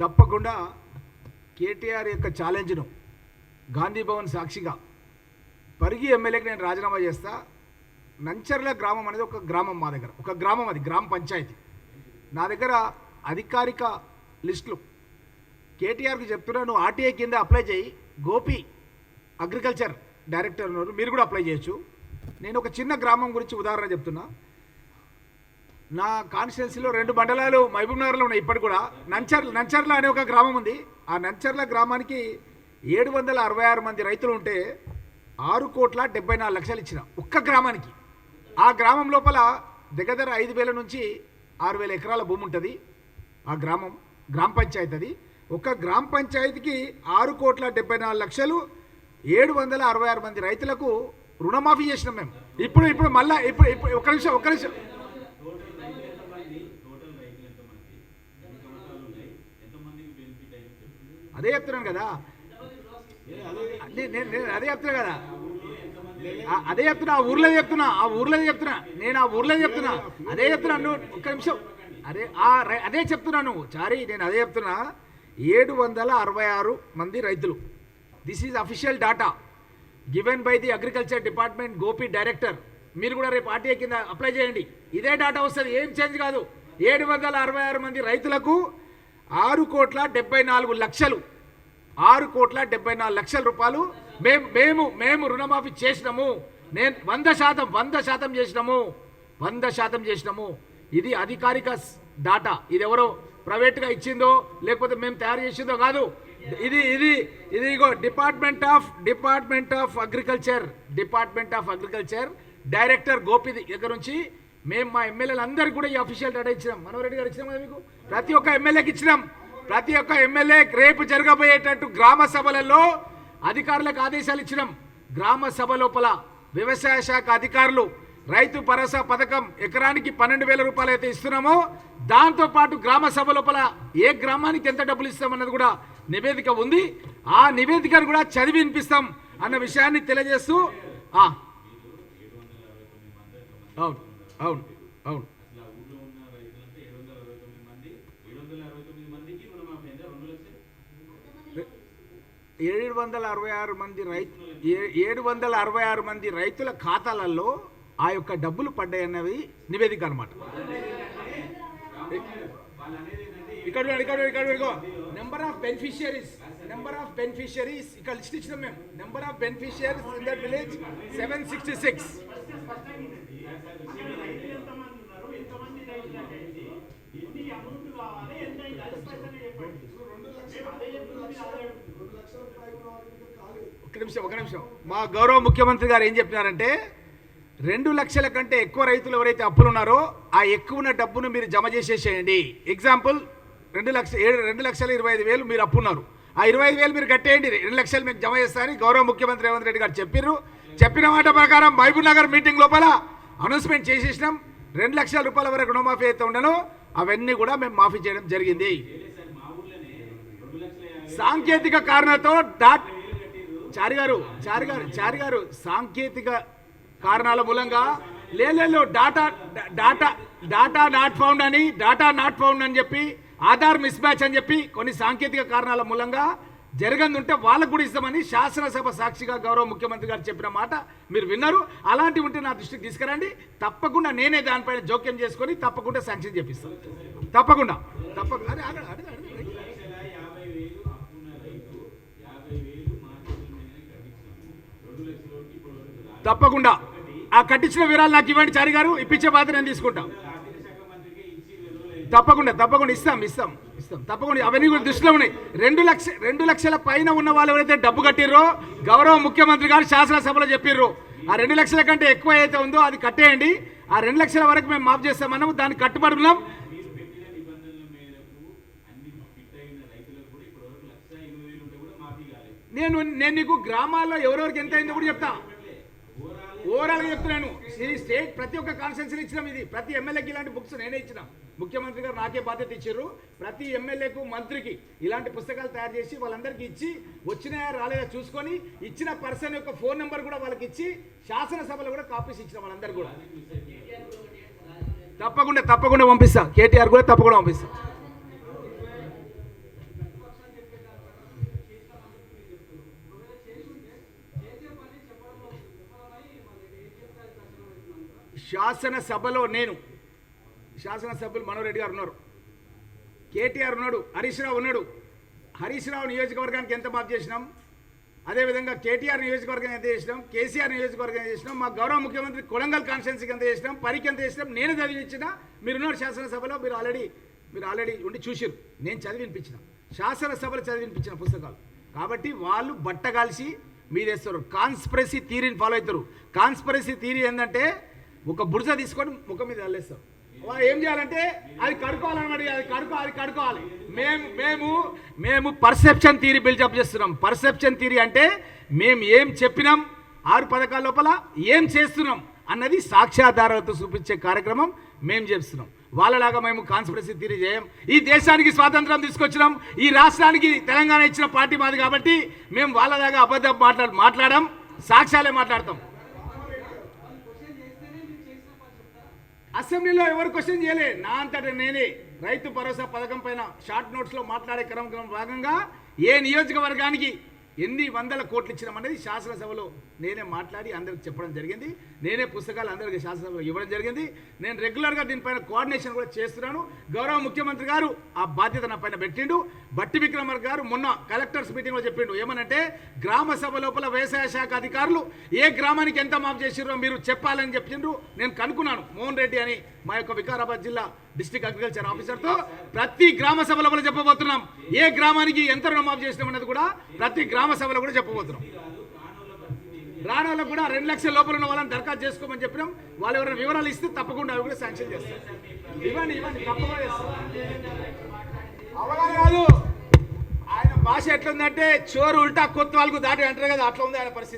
తప్పకుండా కేటీఆర్ యొక్క ఛాలెంజ్ను గాంధీ భవన్ సాక్షిగా పరిగి ఎమ్మెల్యేకి నేను రాజీనామా చేస్తా. నంచర్ల గ్రామం అనేది ఒక గ్రామం మా దగ్గర. ఒక గ్రామం అది గ్రామ పంచాయతీ. నా దగ్గర అధికారిక లిస్టులు. కేటీఆర్కి చెప్తున్నా నువ్వు ఆర్టీఐ కింద అప్లై చేయి. గోపి అగ్రికల్చర్ డైరెక్టర్ ఉన్నారు మీరు కూడా అప్లై చేయొచ్చు. నేను ఒక చిన్న గ్రామం గురించి ఉదాహరణ చెప్తున్నా. నా కాన్స్టిట్యున్సీలో రెండు మండలాలు మహబూబ్ నగర్లో ఉన్నాయి ఇప్పటికి కూడా. నంచర్ల నంచర్ల అనే ఒక గ్రామం ఉంది. ఆ నంచర్ల గ్రామానికి ఏడు వందల అరవై ఆరు మంది రైతులు ఉంటే ఆరు కోట్ల డెబ్బై నాలుగు లక్షలు ఇచ్చిన ఒక్క గ్రామానికి. ఆ గ్రామం లోపల దగ్గర ఐదు వేల నుంచి ఆరు వేల ఎకరాల భూమి ఉంటుంది. ఆ గ్రామం గ్రామ పంచాయతీ అది. ఒక గ్రామ పంచాయతీకి ఆరు కోట్ల డెబ్బై నాలుగు లక్షలు ఏడు వందల అరవై ఆరు మంది రైతులకు రుణమాఫీ చేసినాం మేము. ఇప్పుడు ఇప్పుడు మళ్ళీ ఇప్పుడు ఇప్పుడు ఒక నిమిషం ఒక నిమిషం. అదే చెప్తున్నాను కదా. అదే- నేను నేను అదే చెప్తున్నా కదా. అదే చెప్తున్నా ఆ ఊర్లో చెప్తున్నా ఆ ఊర్లో చెప్తున్నా. నేను ఆ ఊర్లో చెప్తున్నా. అదే చెప్తున్నా నువ్వు ఒక్క నిమిషం. అదే ఆ రై- అదే చెప్తున్నా నువ్వు. నేను అదే చెప్తున్నా. ఏడు వందల అరవై ఆరు మంది రైతులు. This is official data given by the agriculture department Gopi director మీరు కూడా రేపు ఆర్టీఐ కింద అప్లై చేయండి. ఇదే డాటా వస్తుంది. ఏం చేంజ్ కాదు. ఏడు వందల అరవై ఆరు మంది రైతులకు ఆరు కోట్ల డెబ్బై నాలుగు లక్షలు. ఆరు కోట్ల డెబ్బై నాలుగు లక్షల రూపాయలు మేము మేము మేము రుణమాఫీ చేసినాము. నేను వంద శాతం వంద శాతం చేసినాము. వంద శాతం చేసినాము. ఇది అధికారిక డాటా. ఇది ఎవరో ప్రైవేట్గా ఇచ్చిందో లేకపోతే మేము తయారు చేసిందో కాదు. ఇది ఇది ఇది ఇగో department of department of agriculture. Department of agriculture director Gopi దగ్గర నుంచి మేము మా ఎమ్మెల్యేలు అందరికీ కూడా ఈ అఫీషియల్ డేటా ఇచ్చినాం. మనోరెడ్డి గారు ఇచ్చినాం కదా మీకు? ప్రతి ఒక్క ఎమ్మెల్యేకి ఇచ్చినాం. ప్రతి ఒక్క ఎమ్మెల్యే రేపు జరగబోయేటట్టు గ్రామ సభలలో అధికారులకు ఆదేశాలు ఇచ్చినాం. గ్రామ సభ లోపల వ్యవసాయ శాఖ అధికారులు రైతు భరోసా పథకం ఎకరానికి పన్నెండు వేల రూపాయలు అయితే ఇస్తున్నామో దాంతోపాటు గ్రామ సభ లోపల ఏ గ్రామానికి ఎంత డబ్బులు ఇస్తామన్నది కూడా నివేదిక ఉంది. ఆ నివేదికను కూడా చదివి వినిపిస్తాం అన్న విషయాన్ని తెలియజేస్తూ అవును. అవును అవును. ఏడు వందల అరవై ఆరు మంది రైతు ఏడు వందల అరవై ఆరు మంది రైతుల ఖాతాలలో ఆ యొక్క డబ్బులు పడ్డాయన్నవి నివేదిక అనమాట ఇక్కడ ఇక్కడ ఇక్కడ number of beneficiaries number of beneficiaries ఇక్కడ లిస్ట్ ఇచ్చినాం మేము. Number of beneficiaries in that village seven sixty six ఒక నిమిషం ఒక నిమిషం. మా గౌరవ ముఖ్యమంత్రి గారు ఏం చెప్పినారంటే రెండు లక్షల కంటే ఎక్కువ రైతులు ఎవరైతే అప్పులు ఉన్నారో ఆ ఎక్కువ ఉన్న డబ్బును మీరు జమ చేసేసేయండి. ఎగ్జాంపుల్ రెండు లక్ష ఏడు రెండు లక్షల ఇరవై ఐదు వేలు మీరు అప్పున్నారు. ఆ ఇరవై ఐదు వేలు మీరు కట్టేయండి. రెండు లక్షలు మీకు జమ చేస్తారని గౌరవ ముఖ్యమంత్రి రేవంత్ రెడ్డి గారు చెప్పారు చెప్పిన మాట ప్రకారం మహబూబ్ నగర్ మీటింగ్ లోపల అనౌన్స్మెంట్ చేసేసినాం. రెండు లక్షల రూపాయల వరకు రుణమాఫీ అయితే ఉండను. అవన్నీ కూడా మేము మాఫీ చేయడం జరిగింది. సాంకేతిక కారణంతో డాట్ చారి గారు చారి గారు చారి గారు సాంకేతిక కారణాల మూలంగా లేదు data data data not found అని డాటా నాట్ ఫౌండ్ అని చెప్పి ఆధార్ మిస్ మ్యాచ్ అని చెప్పి కొన్ని సాంకేతిక కారణాల మూలంగా జరగంది ఉంటే వాళ్ళకు కూడా ఇస్తామని శాసనసభ సాక్షిగా గౌరవ ముఖ్యమంత్రి గారు చెప్పిన మాట మీరు విన్నారు. అలాంటివి ఉంటే నా దృష్టికి తీసుకురండి. తప్పకుండా నేనే దానిపైన జోక్యం చేసుకొని తప్పకుండా శాంక్షన్ చేపిస్తాను తప్పకుండా. తప్పకుండా. తప్పకుండా. ఆ కట్టించిన వివరాలు నాకు ఇవ్వండి చారి గారు. ఇప్పించే బాధ్యత నేను తీసుకుంటాం. తప్పకుండా తప్పకుండా ఇస్తాం ఇస్తాం ఇస్తాం. తప్పకుండా అవన్నీ కూడా దృష్టిలో ఉన్నాయి. రెండు లక్ష రెండు లక్షల పైన ఉన్న వాళ్ళు ఎవరైతే డబ్బు కట్టిర్రో గౌరవ ముఖ్యమంత్రి గారు శాసనసభలో చెప్పిర్రు. ఆ రెండు లక్షల కంటే ఎక్కువ అయితే ఉందో అది కట్టేయండి. ఆ రెండు లక్షల వరకు మేము మాఫ్ చేస్తామన్నాము. దాన్ని కట్టుబడి ఉన్నాం. నేను నేను నీకు గ్రామాల్లో ఎవరెవరికి ఎంత అయిందో కూడా చెప్తా. ఓవరాల్గా చెప్తున్నాను. ఈ స్టేట్ ప్రతి ఒక్క కాన్స్టిట్యూన్సీ ఇచ్చినాం ఇది. ప్రతి ఎమ్మెల్యేకి ఇలాంటి బుక్స్ నేనే ఇచ్చిన. ముఖ్యమంత్రి గారు నాకే బాధ్యత ఇచ్చారు ప్రతి ఎమ్మెల్యేకు మంత్రికి ఇలాంటి పుస్తకాలు తయారు చేసి వాళ్ళందరికీ ఇచ్చి వచ్చినాయా రాలేదా చూసుకొని ఇచ్చిన పర్సన్ యొక్క ఫోన్ నెంబర్ కూడా వాళ్ళకి ఇచ్చి శాసనసభలో కూడా కాపీస్ ఇచ్చిన వాళ్ళందరూ కూడా. తప్పకుండా తప్పకుండా పంపిస్తా. కేటీఆర్ కూడా తప్పకుండా పంపిస్తా. శాసనసభలో నేను శాసనసభ్యులు మనోరెడ్డి గారు ఉన్నారు. కేటీఆర్ ఉన్నాడు హరీష్ రావు ఉన్నాడు. హరీష్ రావు నియోజకవర్గానికి ఎంత మాఫ్ చేసినాం? అదేవిధంగా కేటీఆర్ నియోజకవర్గం ఎంత చేసినాం? కేసీఆర్ నియోజకవర్గం ఎంత చేసినాం? మా గౌరవ ముఖ్యమంత్రి కొడంగల్ కాన్స్టిట్యున్సీకి ఎంత చేసినాం? పరికి ఎంత చేసినాం? నేను చదివించిన మీరు ఉన్నారు శాసనసభలో మీరు ఆల్రెడీ మీరు ఆల్రెడీ ఉండి చూసిరు. నేను చదివినిపించిన శాసనసభలు శాసనసభలో పుస్తకాలు. కాబట్టి వాళ్ళు బట్ట బట్టగాల్సి మీరేస్తారు. కాన్స్పరసీ థీరీని ఫాలో అవుతారు. కాన్స్పరసీ థీరీ ఏంటంటే ఒక బురద తీసుకొని ముఖం మీద వెళ్ళేస్తాం వాళ్ళు ఏం చేయాలంటే అది కడుకోవాలన్నమాట అది కడుకో అది కడుకోవాలి మేము మేము మేము పర్సెప్షన్ థీరీ బిల్డప్ చేస్తున్నాం. పర్సెప్షన్ థీరీ అంటే మేము ఏం చెప్పినాం ఆరు పథకాల లోపల ఏం చేస్తున్నాం అన్నది సాక్ష్యాధారాలతో చూపించే కార్యక్రమం మేము చేస్తున్నాం. వాళ్ళలాగా మేము కాన్స్పిరసీ థీరీ చేయం. ఈ దేశానికి స్వాతంత్రం తీసుకొచ్చినాం ఈ రాష్ట్రానికి తెలంగాణ ఇచ్చిన పార్టీ మాది కాబట్టి మేము వాళ్ళలాగా అబద్ధం మాట్లాడ మాట్లాడడం సాక్ష్యాలే మాట్లాడతాం. అసెంబ్లీలో ఎవరు క్వశ్చన్ చేయలే? నా అంతట నేనే. రైతు భరోసా పథకం పైన షార్ట్ నోట్స్లో మాట్లాడే క్రమం భాగంగా ఏ నియోజకవర్గానికి ఎన్ని వందల కోట్లు ఇచ్చినామనేది శాసనసభలో నేనే మాట్లాడి అందరికి చెప్పడం జరిగింది. నేనే పుస్తకాలు అందరికీ శాసనసభలో ఇవ్వడం జరిగింది. నేను రెగ్యులర్గా దీనిపైన కోఆర్డినేషన్ కూడా చేస్తున్నాను. గౌరవ ముఖ్యమంత్రి గారు ఆ బాధ్యత నా పైన పెట్టిండు. బట్టి విక్రమర్ గారు మొన్న కలెక్టర్స్ మీటింగ్లో చెప్పిండు. ఏమనంటే గ్రామ సభ లోపల వ్యవసాయ శాఖ అధికారులు ఏ గ్రామానికి ఎంత మాఫ్ చేసిరో మీరు చెప్పాలని చెప్పిండ్రు. నేను కనుక్కున్నాను. మోహన్ రెడ్డి అని మా యొక్క వికారాబాద్ జిల్లా డిస్ట్రిక్ట్ అగ్రికల్చర్ ఆఫీసర్తో ప్రతి గ్రామ సభలో కూడా చెప్పబోతున్నాం. ఏ గ్రామానికి ఎంత రుణమాఫీ చేసినాం అనేది కూడా ప్రతి గ్రామ సభలో కూడా చెప్పబోతున్నాం. రాణాలకు కూడా రెండు లక్షల లోపల ఉన్న వాళ్ళని దరఖాస్తు చేసుకోమని చెప్పినాం. వాళ్ళు ఎవరైనా వివరాలు ఇస్తే తప్పకుండా అవి కూడా శాంక్షన్ చేస్తారు. ఇవ్వండి ఇవ్వండి తప్పకుండా అవగాహన కాదు ఆయన భాష ఎట్లుందంటే చోరు ఉల్టా కొత్త వాళ్ళకు దాటి అంటారు కదా అట్లా ఉంది ఆయన పరిస్థితి.